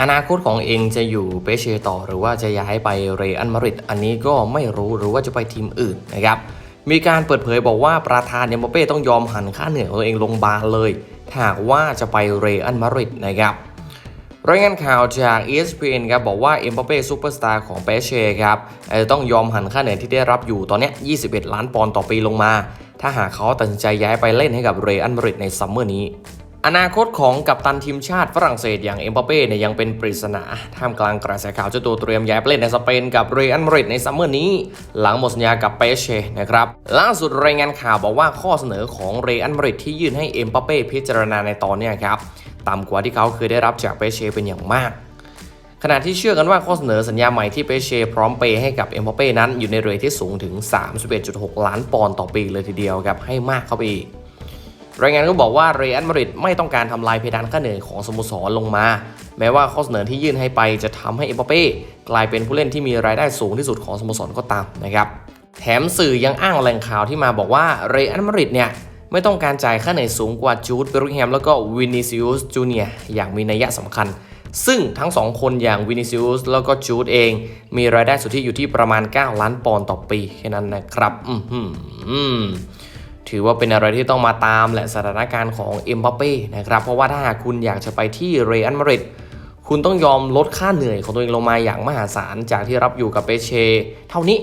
อนาคตของเองจะอยู่เปเชต่อหรือว่าจะย้ายไปเรอัลมาดริดอันนี้ก็ไม่รู้หรือว่าจะไปทีมอื่นนะครับมีการเปิดเผยบอกว่าประธานเนมเป้ต้องยอมหันค่าเหนื่อยของตัวเองลงบานเลยหากว่าจะไปเรอัลมาดริดนะครับรายงานข่าวจาก ESPN ครับบอกว่าเอ็มบัปเป้ซูเปอร์สตาร์ของเปเช่ครับจะต้องยอมหันค่าเหนื่อยที่ได้รับอยู่ตอนนี้ 21 ล้านปอนด์ต่อปีลงมา ถ้าหากเขาตัดสินใจย้ายไปเล่นให้กับเรอัลมาดริดในซัมเมอร์นี้ อนาคตของกัปตันทีมชาติฝรั่งเศสอย่างเอ็มบัปเป้เนี่ยยังเป็นปริศนาท่ามกลางกระแสข่าวเจ้าตัวเตรียมย้ายไปเล่นในสเปนกับเรอัลมาดริดในซัมเมอร์นี้ หลังหมดสัญญากับเปเช่นะครับล่าสุดรายงานข่าวบอกว่าข้อเสนอของเรอัลมาดริดที่ยื่นให้เอ็มบัปเป้พิจารณาในตอนนี้ครับต่ำกว่าที่เขาเคยได้รับจากเปเช่เป็นอย่างมาก ขณะที่เชื่อกันว่าข้อเสนอสัญญาใหม่ที่เปเช่พร้อมเปย์ให้กับเอ็มบัปเป้นั้นอยู่ในเรทที่สูงถึง 31.6 ล้านปอนด์ต่อปีเลยทีเดียวครับให้มากเข้าไปอีก รายงานก็บอกว่าเรอัลมาดริดไม่ต้องการทำลายเพดานค่าเหนื่อยของสโมสรลงมา แม้ว่าข้อเสนอที่ยื่นให้ไปจะทำให้เอ็มบัปเป้กลายเป็นผู้เล่นที่มีรายได้สูงที่สุดของสโมสรก็ตามนะครับแถมสื่อยังอ้างแหล่งข่าวที่มาบอกว่าเรอัลมาดริดเนี่ยไม่ต้องการจ่ายค่าเหนื่อยสูงกว่าจูดเบริงแฮมแล้วก็วินิซิอุสจูเนียอย่างมีนัยสำคัญ ซึ่งทั้งสองคนอย่างวินิซิอุสแล้วก็จูดเอง มีรายได้สุทธิอยู่ที่ประมาณ 9 ล้านปอนด์ต่อปีแค่นั้นนะครับ อือหือ ถือว่าเป็นอะไรที่ต้องมาตามแหละสถานการณ์ของเอ็มบัปเป้นะครับเพราะว่าถ้าหากคุณอยากจะไปที่เรอัลมาดริดคุณต้องยอมลดค่าเหนื่อยของตัวเองลงมาอย่างมหาศาลจากที่รับอยู่กับเปเช่เท่านี้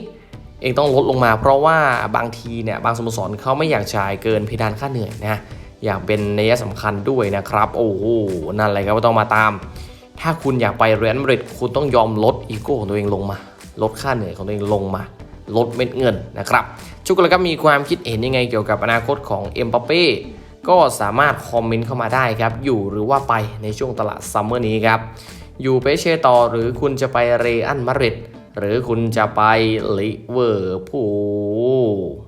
เองต้องลดลงมาเพราะว่าบางทีเนี่ยบางสโมสรเขาไม่อยากจ่ายเกินเพดานค่าเหนื่อยนะอย่างเป็นนัยสำคัญด้วยนะครับ โอ้โหนั่นแหละครับต้องมาตาม ถ้าคุณอยากไปเรอัลมาดริดคุณต้องยอมลดอีโก้ของตัวเองลงมา ลดค่าเหนื่อยของตัวเองลงมา ลดเม็ดเงินนะครับชุกคนละครับมีความคิดเห็นยังไงเกี่ยวกับอนาคตของเอ็มบัปเป้ก็สามารถคอมเมนต์เข้ามาได้ครับ อยู่หรือว่าไปในช่วงตลาดซัมเมอร์นี้ครับ อยู่เปเช่ต่อหรือคุณจะไปเรอัลมาดริดหรือคุณจะไปลิเวอร์พูล